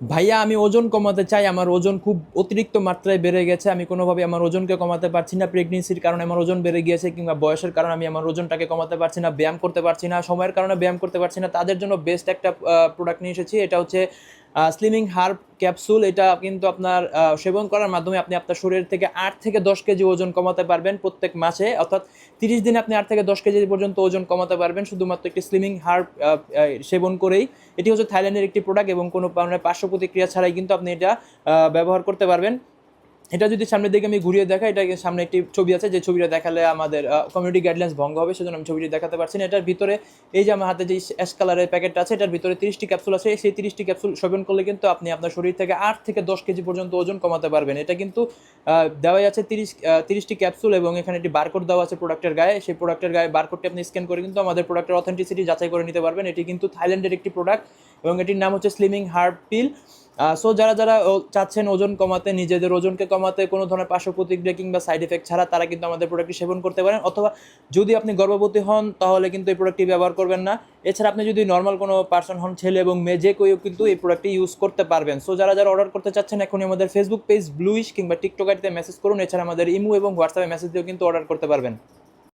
ভাইয়া, আমি ওজন কমাতে চাই, আমার ওজন খুব অতিরিক্ত মাত্রায় বেড়ে গেছে, আমি কোনোভাবে আমার ওজনকে কমাতে পারছি না। প্রেগনেন্সির কারণে আমার ওজন বেড়ে গিয়েছে কিংবা বয়সের কারণে আমি আমার ওজনটাকে কমাতে পারছি না, ব্যায়াম করতে পারছি না, সময়ের কারণে ব্যায়াম করতে পারছি না। তাদের জন্য বেস্ট একটা প্রোডাক্ট নিয়ে এসেছি, এটা হচ্ছে স্লিমিং হার্ব ক্যাপসুল এটা কিন্তু আপনার সেবন করার মাধ্যমে আপনি আপনার শরীর থেকে আট থেকে দশ কেজি ওজন কমাতে পারবেন প্রত্যেক মাসে। অর্থাৎ তিরিশ দিনে আপনি আট থেকে দশ কেজি পর্যন্ত ওজন কমাতে পারবেন, শুধুমাত্র একটি স্লিমিং হার্ব সেবন করেই। এটি হচ্ছে থাইল্যান্ডের একটি প্রোডাক্ট এবং কোনো পার্শ্ব প্রতিক্রিয়া ছাড়াই কিন্তু আপনি এটা ব্যবহার করতে পারবেন। এটা যদি সামনের দিকে আমি ঘুরিয়ে দেখাই এটা সামনে একটি ছবি আছে যে ছবিটা দেখালে আমাদের কমিউনিটি গাইডলাইন্স ভঙ্গ হবে সেজন্য আমি ছবিটি দেখাতে পারছি না। এটার ভিতরে এই যে আমার হাতে যে অ্যাশ কালারের প্যাকেটটা আছে এটার ভিতরে তিরিশটি ক্যাপসুল আছে। সেই তিরিশটি ক্যাপসুল সেবন করলে কিন্তু আপনি আপনার শরীর থেকে আট থেকে দশ কেজি পর্যন্ত ওজন কমাতে পারবেন। এটা কিন্তু আহ, দেওয়াই আছে তিরিশ তিরিশটি ক্যাপসুল এবং এখানে একটি বারকোড দেওয়া আছে প্রোডাক্টের গায়ে। সেই প্রোডাক্টের গায়ে বারকোডটি আপনি স্ক্যান করে কিন্তু আমাদের প্রোডাক্টের অথেন্টিসিটি যাচাই করে নিতে পারবেন। এটি কিন্তু থাইল্যান্ডের একটি প্রোডাক্ট এবং এটির নাম হচ্ছে স্লিমিং হার্ব পিল সো যারা যারা চাচ্ছেন ওজন কমাতে, নিজেদের ওজনকে কমাতে, কোনো ধরনের পার্শ্ব প্রতিক্রিয়া কিংবা সাইড এফেক্ট ছাড়া, তারা কিন্তু আমাদের প্রোডাক্টটি সেবন করতে পারেন। অথবা যদি আপনি গর্ভবতী হন, তাহলে কিন্তু এই প্রোডাক্টটি ব্যবহার করবেন না। এছাড়া আপনি যদি নর্মাল কোনো পার্সন হন, ছেলে এবং মেয়ে, যে কেউ কিন্তু এই প্রোডাক্টটি ইউজ করতে পারবেন। সো যারা যারা অর্ডার করতে চাচ্ছেন, এখনই আমাদের ফেসবুক পেজ ব্লুইশ কিংবা টিকটক আইডিতে মেসেজ করুন। এছাড়া আমাদের ইমো এবং হোয়াটসঅ্যাপে মেসেজ দিয়েও কিন্তু অর্ডার করতে পারবেন।